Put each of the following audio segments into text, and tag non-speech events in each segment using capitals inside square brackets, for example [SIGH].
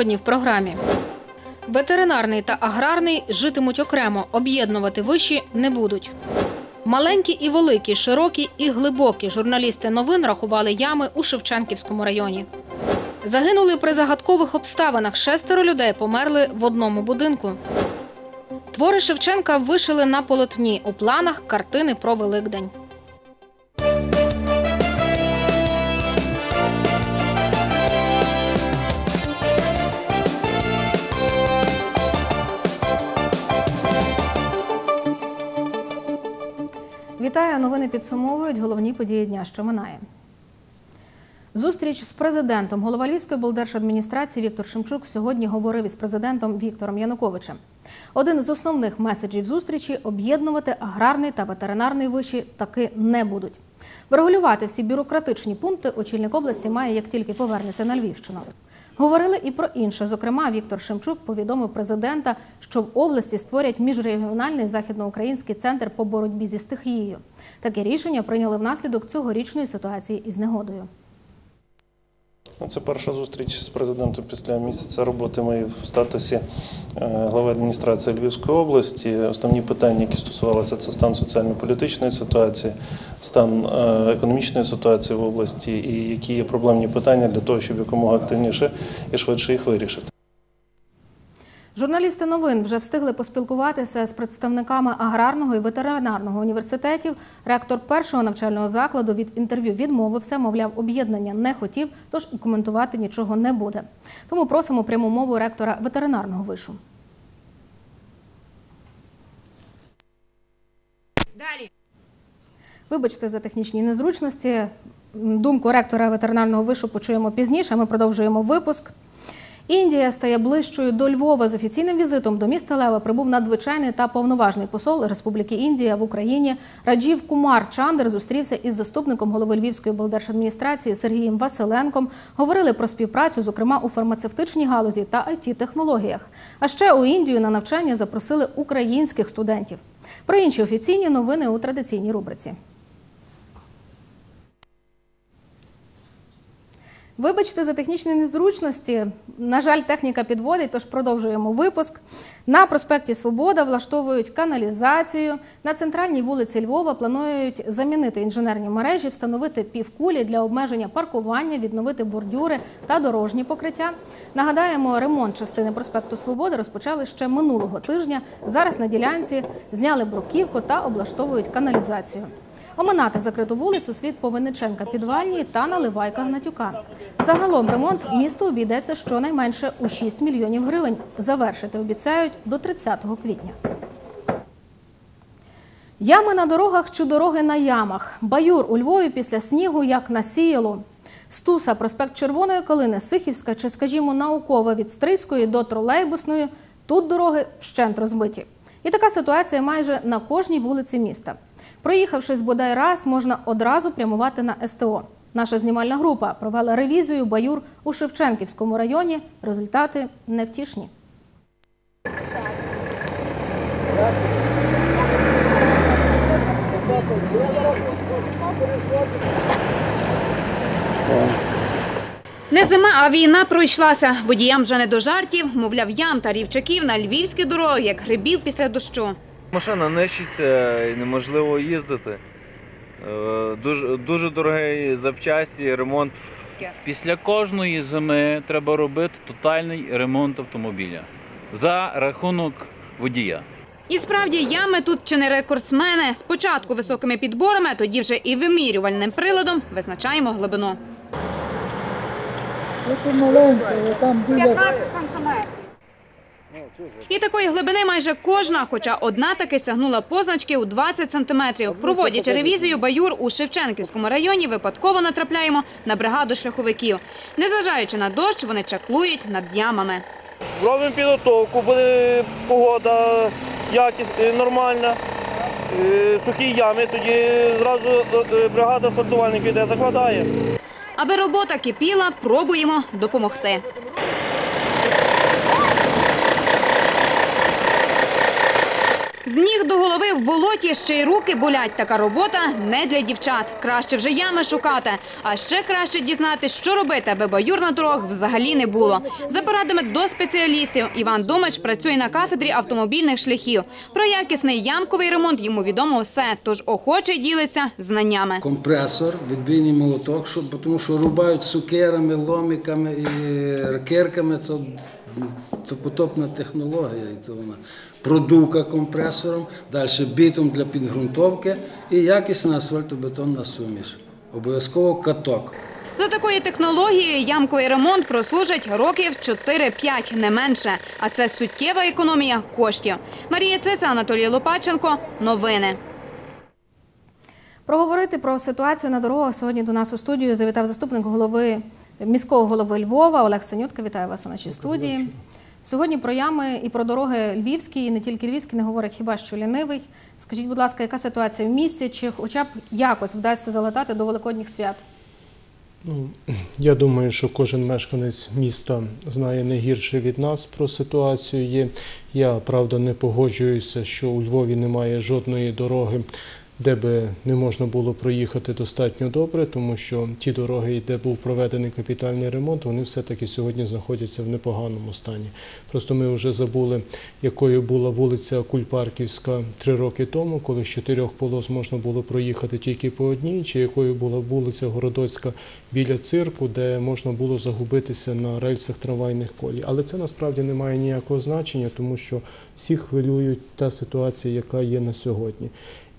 Сьогодні в програмі. Ветеринарний та аграрний житимуть окремо, об'єднувати виші не будуть. Маленькі і великі, широкі і глибокі журналісти новин рахували ями у Шевченківському районі. Загинули при загадкових обставинах. Шестеро людей померли в одному будинку. Твори Шевченка вишили на полотні. У планах картини про Великдень. Новини підсумовують головні події дня, що минає. Зустріч з президентом голова Львівської облдержадміністрації Віктор Шемчук сьогодні говорив із президентом Віктором Януковичем. Один з основних меседжів зустрічі об'єднувати аграрний та ветеринарний виші таки не будуть. Врегулювати всі бюрократичні пункти очільник області має як тільки повернеться на Львівщину. Говорили і про інше. Зокрема, Віктор Шемчук повідомив президента, що в області створять міжрегіональний західноукраїнський центр по боротьбі зі стихією. Таке рішення прийняли внаслідок цьогорічної ситуації із негодою. Ну, Це перша зустріч з президентом після місяця роботи моєї в статусі е, глави адміністрації Львівської області. Основні питання, які стосувалися, це стан соціально-політичної ситуації, стан е, економічної ситуації в області і які є проблемні питання для того, щоб якомога активніше і швидше їх вирішити. Журналісти новин вже встигли поспілкуватися з представниками аграрного і ветеринарного університетів. Ректор першого навчального закладу від інтерв'ю відмовився, мовляв, об'єднання не хотів, тож і коментувати нічого не буде. Тому просимо пряму мову ректора ветеринарного вишу. Далі. Вибачте за технічні незручності. Думку ректора ветеринарного вишу почуємо пізніше. Ми продовжуємо випуск. Індія стає ближчою до Львова з офіційним візитом до міста Лева прибув надзвичайний та повноважний посол Республіки Індія в Україні. Раджів Кумар Чандер зустрівся із заступником голови Львівської облдержадміністрації Сергієм Василенком. Говорили про співпрацю, зокрема у фармацевтичній галузі та it технологіях. А ще у Індію на навчання запросили українських студентів. Про інші офіційні новини у традиційній рубриці. Вибачте за технічні незручності. На жаль, техніка підводить, тож продовжуємо випуск. На проспекті Свобода влаштовують каналізацію. На центральній вулиці Львова планують замінити інженерні мережі, встановити півкулі для обмеження паркування, відновити бордюри та дорожні покриття. Нагадаємо, ремонт частини проспекту Свободи розпочали ще минулого тижня. Зараз на ділянці зняли бруківку та облаштовують каналізацію. Оминати закриту вулицю слід по Винниченка підвальній та наливайка Гнатюка. Загалом ремонт місту обійдеться щонайменше у 6 мільйонів гривень. Завершити обіцяють до 30 квітня. Ями на дорогах чи дороги на ямах. Баюр у Львові після снігу як насіяло. Стуса, проспект Червоної Калини, Сихівська чи, скажімо, наукова від Стрийської до тролейбусної. Тут дороги вщент розбиті. І така ситуація майже на кожній вулиці міста. Проїхавшись бодай раз, можна одразу прямувати на СТО. Наша знімальна група провела ревізію баюр у Шевченківському районі. Результати невтішні. Не зима, а війна пройшлася. Водіям вже не до жартів. Мовляв, ям та рівчаків на львівські дороги, як грибів після дощу. Машина нищиться і неможливо їздити. Е, Дуже, дуже дорогий запчасті, ремонт. Після кожної зими треба робити тотальний ремонт автомобіля за рахунок водія. І справді ями тут чи не рекордсмени. Спочатку високими підборами, а тоді вже і вимірювальним приладом визначаємо глибину. 15 сантиметрів. І такої глибини майже кожна, хоча одна таки сягнула позначки у 20 сантиметрів. Проводячи ревізію баюр у Шевченківському районі, випадково натрапляємо на бригаду шляховиків. Незважаючи на дощ, вони чаклують над ямами. Робимо підготовку, буде погода якість е, нормальна, е, сухі ями, тоді зразу е, бригада сортувальників йде, закладає. Аби робота кипіла, пробуємо допомогти. З ніг до голови в болоті ще й руки болять. Така робота не для дівчат. Краще вже ями шукати. А ще краще дізнатись, що робити, аби баюр на дорогах взагалі не було. За порадами до спеціалістів Іван Домич працює на кафедрі автомобільних шляхів. Про якісний ямковий ремонт йому відомо все, тож охоче ділиться знаннями. компресор, відбійний молоток, що, бо тому що рубають сукерами, ломиками і кирками. Це, потопна технологія. То вона. Продувка компресором, далі бітум для підґрунтовки і якісна асфальтобетонна суміш. Обов'язково каток. За такою технологією ямковий ремонт прослужить років 4-5, не менше. А це суттєва економія коштів. Марія Цица, Анатолій Лопаченко. Новини. Проговорити про ситуацію на дорогах сьогодні до нас у студію завітав заступник голови міського голови Львова Олег Синютка. Вітаю вас у нашій студії. Сьогодні про ями і про дороги львівські, і не тільки львівські, не говорять хіба що лінивий. Скажіть, будь ласка, яка ситуація в місті? Чи хоча б якось вдасться залатати до великодніх свят? Ну, я думаю, що кожен мешканець міста знає не гірше від нас про ситуацію. Є. Я правда не погоджуюся, що у Львові немає жодної дороги, де би не можна було проїхати достатньо добре, тому що ті дороги, де був проведений капітальний ремонт, вони все-таки сьогодні знаходяться в непоганому стані. Просто ми вже забули, якою була вулиця Кульпарківська три роки тому, коли з чотирьох полос можна було проїхати тільки по одній, чи якою була вулиця Городоцька біля цирку, де можна було загубитися на рельсах трамвайних колій. Але це насправді не має ніякого значення, тому що всіх хвилюють та ситуація, яка є на сьогодні.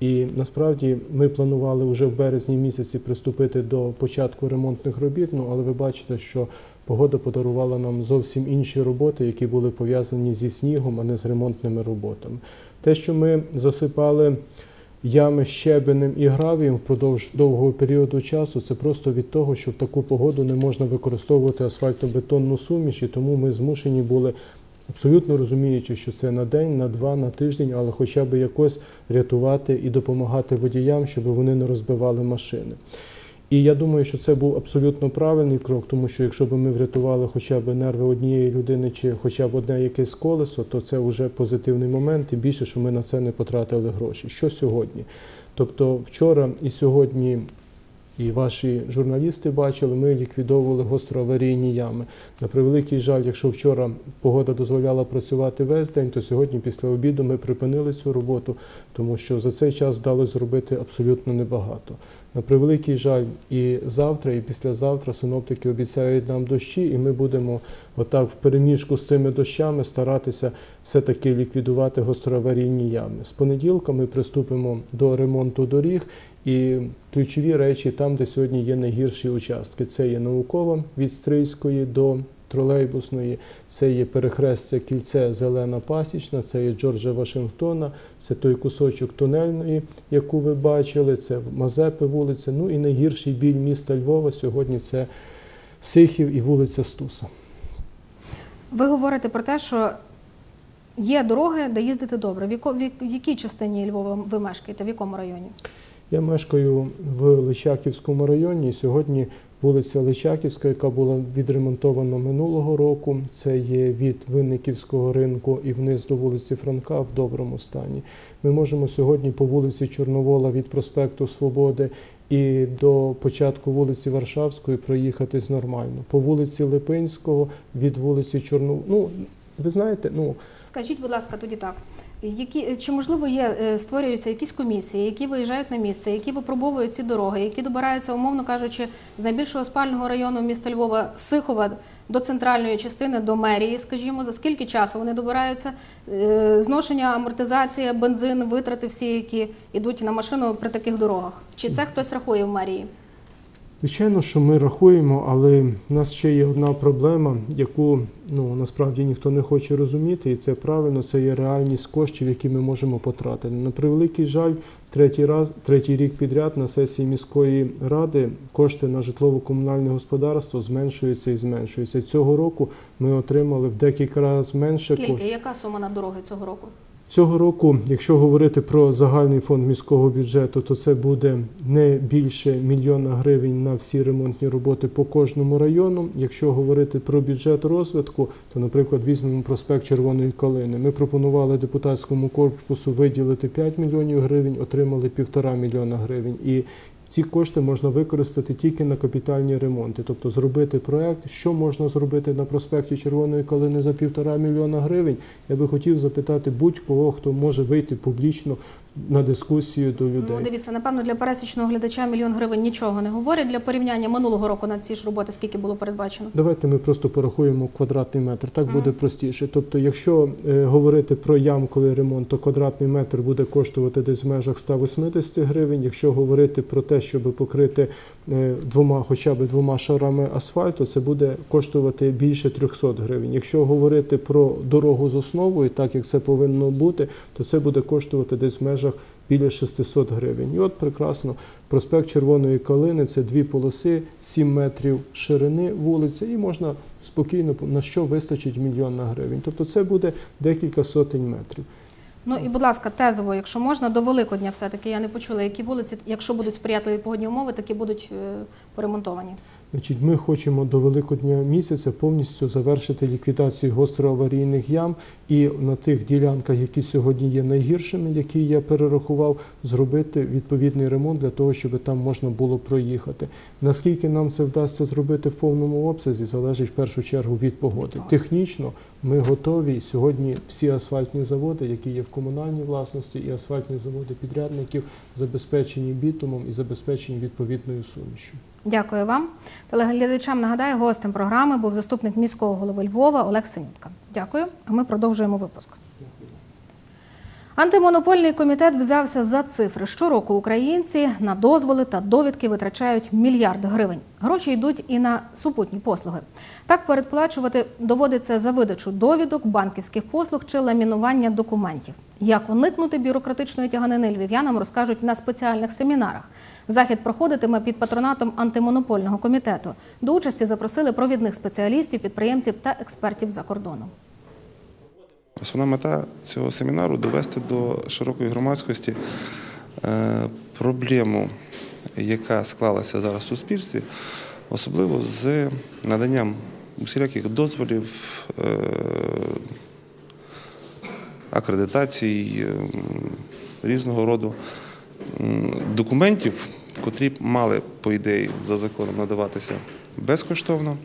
І насправді ми планували вже в березні місяці приступити до початку ремонтних робіт. Ну але ви бачите, що погода подарувала нам зовсім інші роботи, які були пов'язані зі снігом, а не з ремонтними роботами. Те, що ми засипали ями щебенем і гравієм впродовж довгого періоду часу, це просто від того, що в таку погоду не можна використовувати асфальтобетонну суміш, і тому ми змушені були абсолютно розуміючи, що це на день, на два, на тиждень, але хоча б якось рятувати і допомагати водіям, щоб вони не розбивали машини. І я думаю, що це був абсолютно правильний крок, тому що якщо б ми врятували хоча б нерви однієї людини чи хоча б одне якесь колесо, то це вже позитивний момент, і більше, що ми на це не потратили гроші. Що сьогодні? Тобто вчора і сьогодні і ваші журналісти бачили, ми ліквідовували гостроаварійні ями. На превеликий жаль, якщо вчора погода дозволяла працювати весь день, то сьогодні після обіду ми припинили цю роботу, тому що за цей час вдалося зробити абсолютно небагато. На превеликий жаль, і завтра, і післязавтра синоптики обіцяють нам дощі, і ми будемо отак в переміжку з цими дощами старатися все-таки ліквідувати гостроаварійні ями. З понеділка ми приступимо до ремонту доріг. І ключові речі там, де сьогодні є найгірші участки. Це є наукова від Стрийської до тролейбусної, це є перехрестя кільце Зелена Пасічна, це є Джорджа Вашингтона, це той кусочок тунельної, яку ви бачили, це Мазепи вулиця. Ну і найгірший біль міста Львова сьогодні це Сихів і вулиця Стуса. Ви говорите про те, що є дороги, де їздити добре. В, якій частині Львова ви мешкаєте? В якому районі? Я мешкаю в Личаківському районі. Сьогодні вулиця Личаківська, яка була відремонтована минулого року. Це є від Винниківського ринку і вниз до вулиці Франка в доброму стані. Ми можемо сьогодні по вулиці Чорновола від проспекту Свободи і до початку вулиці Варшавської проїхатись нормально. По вулиці Липинського від вулиці Чорновола. Ну, ви знаєте, ну Скажіть, будь ласка, тоді так. Які, чи можливо є, е, створюються якісь комісії, які виїжджають на місце, які випробовують ці дороги, які добираються, умовно кажучи, з найбільшого спального району міста Львова Сихова до центральної частини, до мерії, скажімо, за скільки часу вони добираються, Е, зношення, амортизація, бензин, витрати всі, які йдуть на машину при таких дорогах? Чи це хтось рахує в мерії? Звичайно, що ми рахуємо, але в нас ще є одна проблема, яку ну насправді ніхто не хоче розуміти, і це правильно. Це є реальність коштів, які ми можемо потратити. На превеликий жаль, третій раз, третій рік підряд на сесії міської ради кошти на житлово-комунальне господарство зменшуються і зменшуються. Цього року ми отримали в декілька разів менше Скільки? коштів. Яка сума на дороги цього року? Цього року, якщо говорити про загальний фонд міського бюджету, то це буде не більше мільйона гривень на всі ремонтні роботи по кожному району. Якщо говорити про бюджет розвитку, то, наприклад, візьмемо проспект Червоної Калини. Ми пропонували депутатському корпусу виділити 5 мільйонів гривень, отримали півтора мільйона гривень. І ці кошти можна використати тільки на капітальні ремонти, тобто зробити проект, що можна зробити на проспекті Червоної Калини за півтора мільйона гривень. Я би хотів запитати будь-кого, хто може вийти публічно на дискусію до Ну, людей. дивіться, напевно, для пересічного глядача мільйон гривень нічого не говорять. Для порівняння минулого року на ці ж роботи скільки було передбачено? Давайте ми просто порахуємо квадратний метр. Так буде простіше. Тобто, якщо е, говорити про ямковий ремонт, то квадратний метр буде коштувати десь в межах 180 гривень. Якщо говорити про те, щоб покрити е, двома, хоча б двома шарами асфальту, це буде коштувати більше 300 гривень. Якщо говорити про дорогу з основою, так як це повинно бути, то це буде коштувати десь в межах біля 600 гривень. І от прекрасно, проспект Червоної Калини це дві полоси, 7 метрів ширини вулиці, і можна спокійно на що вистачить мільйон гривень. Тобто це буде декілька сотень метрів. Ну і, будь ласка, тезово, якщо можна, до Великодня все-таки я не почула, які вулиці, якщо будуть сприятливі погодні умови, такі будуть е, поремонтовані. Значить, ми хочемо до Великодня місяця повністю завершити ліквідацію гостроаварійних ям і на тих ділянках, які сьогодні є найгіршими, які я перерахував, зробити відповідний ремонт для того, щоб там можна було проїхати. Наскільки нам це вдасться зробити в повному обсязі, залежить в першу чергу від погоди. Технічно ми готові сьогодні. Всі асфальтні заводи, які є в комунальній власності, і асфальтні заводи підрядників забезпечені бітумом і забезпечені відповідною сумішю. Дякую вам. Телеглядачам нагадаю, гостем програми був заступник міського голови Львова Олег Синютка. Дякую. А ми продовжуємо випуск. Антимонопольний комітет взявся за цифри. Щороку українці на дозволи та довідки витрачають мільярд гривень. Гроші йдуть і на супутні послуги. Так передплачувати доводиться за видачу довідок, банківських послуг чи ламінування документів. Як уникнути бюрократичної тяганини львів'янам розкажуть на спеціальних семінарах. Захід проходитиме під патронатом антимонопольного комітету. До участі запросили провідних спеціалістів, підприємців та експертів за кордоном. Основна мета цього семінару довести до широкої громадськості е, проблему, яка склалася зараз в суспільстві, особливо з наданням усіляких дозволів, е, акредитацій, різного роду документів, котрі мали, по ідеї, за законом надаватися безкоштовно.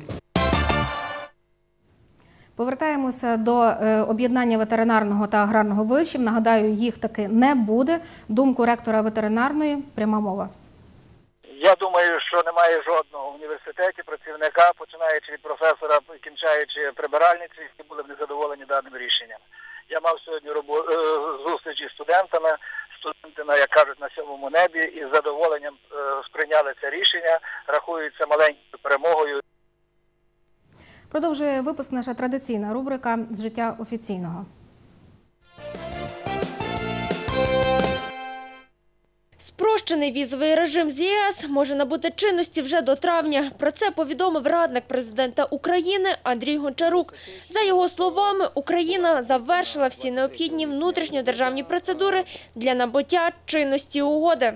Повертаємося до е, об'єднання ветеринарного та аграрного вишів. Нагадаю, їх таки не буде. Думку ректора ветеринарної пряма мова. Я думаю, що немає жодного в університеті працівника, починаючи від професора, кінчаючи прибиральниці, які були б незадоволені даним рішенням. Я мав сьогодні е, зустрічі з студентами. Студенти, на- як кажуть, на сьомому небі і з задоволенням е, сприйняли це рішення, рахуються маленькою перемогою. Продовжує випуск наша традиційна рубрика з життя офіційного. Спрощений візовий режим з ЄС може набути чинності вже до травня. Про це повідомив радник президента України Андрій Гончарук. За його словами, Україна завершила всі необхідні внутрішньодержавні процедури для набуття чинності угоди.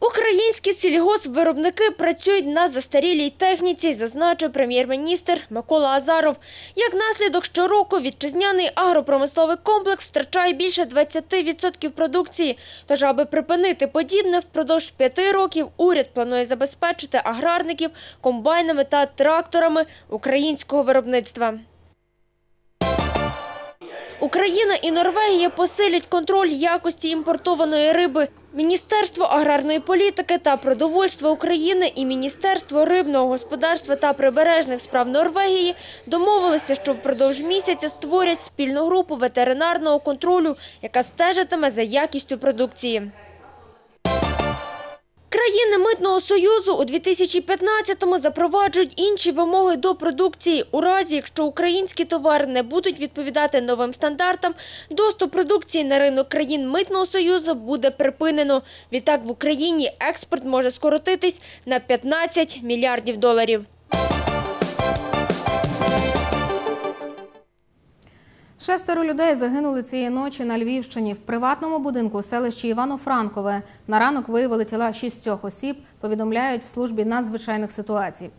Українські сільгоспвиробники працюють на застарілій техніці, зазначив прем'єр-міністр Микола Азаров. Як наслідок, щороку вітчизняний агропромисловий комплекс втрачає більше 20% продукції. Тож, аби припинити подібне, впродовж п'яти років уряд планує забезпечити аграрників комбайнами та тракторами українського виробництва. Україна і Норвегія посилять контроль якості імпортованої риби. Міністерство аграрної політики та продовольства України і Міністерство рибного господарства та прибережних справ Норвегії домовилися, що впродовж місяця створять спільну групу ветеринарного контролю, яка стежитиме за якістю продукції. Країни Митного Союзу у 2015-му запроваджують інші вимоги до продукції. У разі, якщо українські товари не будуть відповідати новим стандартам, доступ продукції на ринок країн Митного Союзу буде припинено. Відтак в Україні експорт може скоротитись на 15 мільярдів доларів. Шестеро людей загинули цієї ночі на Львівщині в приватному будинку у селищі Івано-Франкове. На ранок виявили тіла шістьох осіб, повідомляють в службі надзвичайних ситуацій.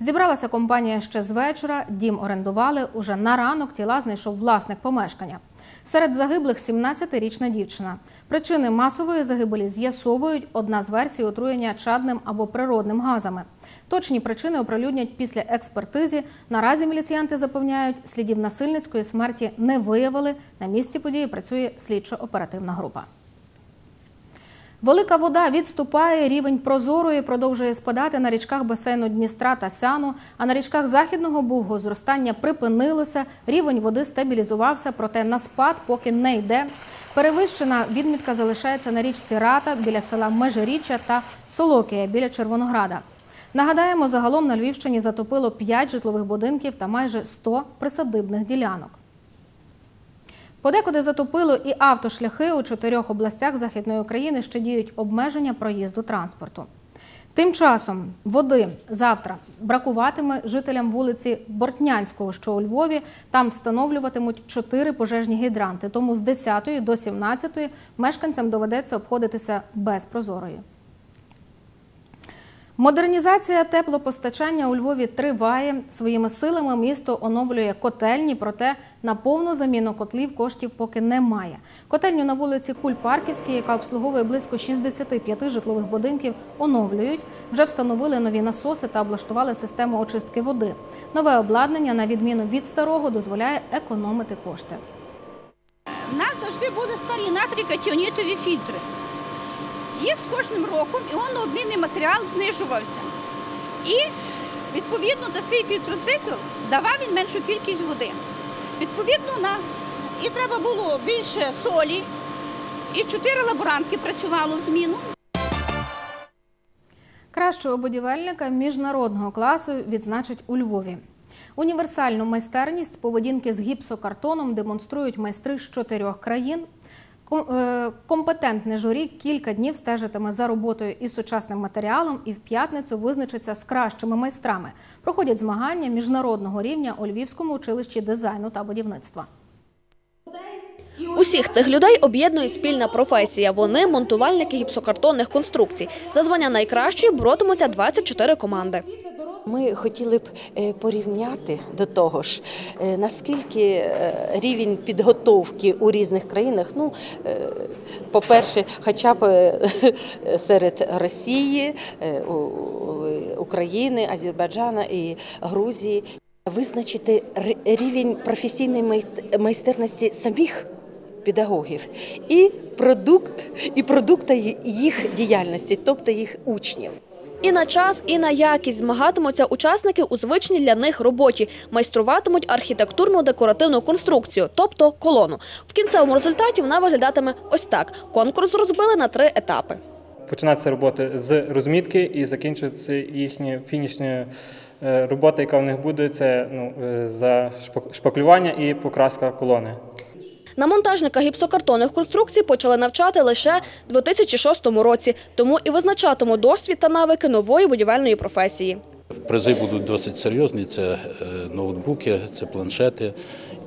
Зібралася компанія ще з вечора, дім орендували. Уже на ранок тіла знайшов власник помешкання. Серед загиблих 17-річна дівчина. Причини масової загибелі з'ясовують. Одна з версій отруєння чадним або природним газами. Точні причини оприлюднять після експертизи. Наразі міліціянти запевняють, слідів насильницької смерті не виявили. На місці події працює слідчо-оперативна група. Велика вода відступає, рівень прозорої продовжує спадати на річках басейну Дністра та Сяну, а на річках Західного Бугу зростання припинилося, рівень води стабілізувався, проте на спад поки не йде. Перевищена відмітка залишається на річці Рата біля села Межиріччя та Солокія біля Червонограда. Нагадаємо, загалом на Львівщині затопило 5 житлових будинків та майже 100 присадибних ділянок. Подекуди затопило і автошляхи у чотирьох областях Західної України ще діють обмеження проїзду транспорту. Тим часом води завтра бракуватиме жителям вулиці Бортнянського, що у Львові. Там встановлюватимуть чотири пожежні гідранти. Тому з 10 до 17 мешканцям доведеться обходитися без прозорої. Модернізація теплопостачання у Львові триває. Своїми силами місто оновлює котельні, проте на повну заміну котлів коштів поки немає. Котельню на вулиці Кульпарківській, яка обслуговує близько 65 житлових будинків, оновлюють. Вже встановили нові насоси та облаштували систему очистки води. Нове обладнання, на відміну від старого, дозволяє економити кошти. У нас завжди були старі натрій-катіонітові фільтри. Їх з кожним роком іонно-обмінний матеріал знижувався. І, відповідно, за свій фільтроцикл давав він меншу кількість води. Відповідно, на... і треба було більше солі, і чотири лаборантки працювало в зміну. Кращого будівельника міжнародного класу відзначать у Львові. Універсальну майстерність поведінки з гіпсокартоном демонструють майстри з чотирьох країн. Е, Компетентне журі кілька днів стежитиме за роботою із сучасним матеріалом і в п'ятницю визначиться з кращими майстрами. Проходять змагання міжнародного рівня у Львівському училищі дизайну та будівництва. Усіх цих людей об'єднує спільна професія. Вони монтувальники гіпсокартонних конструкцій. За звання найкращої боротимуться 24 команди. Ми хотіли б е, порівняти до того ж, е, наскільки е, рівень підготовки у різних країнах. Ну, по-перше, хоча б [LAUGHS] серед Росії, України, Азербайджана і Грузії, визначити рівень професійної майстерності самих педагогів і продукт, і продукта їх діяльності, тобто їх учнів. І на час, і на якість змагатимуться учасники у звичній для них роботі. Майструватимуть архітектурно-декоративну конструкцію, тобто колону. В кінцевому результаті вона виглядатиме ось так. Конкурс розбили на три етапи. починатися роботи з розмітки і закінчується їхня фінішня е, робота, яка в них буде, це ну, е, за шпак- шпаклювання і покраска колони. На монтажника гіпсокартонних конструкцій почали навчати лише у 2006 році, тому і визначатимуть досвід та навики нової будівельної професії. Призи будуть досить серйозні. Це е, ноутбуки, це планшети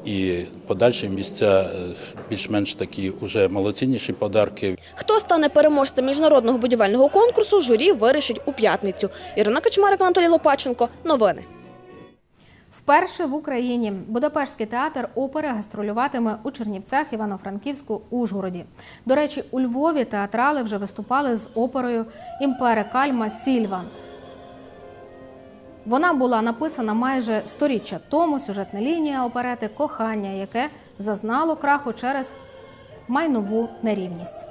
і подальші місця е, більш-менш такі уже малоцінніші подарки. Хто стане переможцем міжнародного будівельного конкурсу, журі вирішить у п'ятницю. Ірина Качмарик, Анатолій Лопаченко. Новини. Вперше в Україні Будапештський театр опери гастролюватиме у Чернівцях, Івано-Франківську, Ужгороді. До речі, у Львові театрали вже виступали з оперою Імпере Кальма Сільва. Вона була написана майже сторіччя тому. Сюжетна лінія оперети Кохання, яке зазнало краху через майнову нерівність.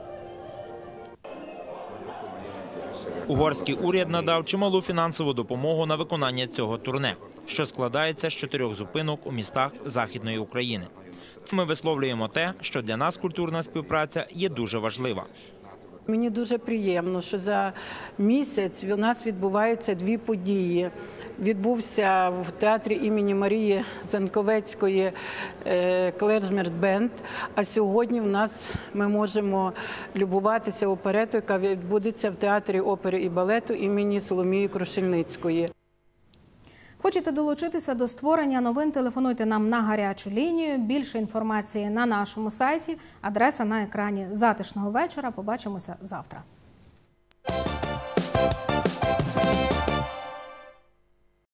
Угорський уряд надав чималу фінансову допомогу на виконання цього турне, що складається з чотирьох зупинок у містах Західної України. Ми висловлюємо те, що для нас культурна співпраця є дуже важлива. Мені дуже приємно, що за місяць у нас відбуваються дві події. Відбувся в театрі імені Марії Занковецької е, Клержмерт Бенд. А сьогодні в нас ми можемо любуватися оперетою, яка відбудеться в театрі опери і балету імені Соломії Крушельницької. Хочете долучитися до створення новин? Телефонуйте нам на гарячу лінію. Більше інформації на нашому сайті. Адреса на екрані затишного вечора. Побачимося завтра.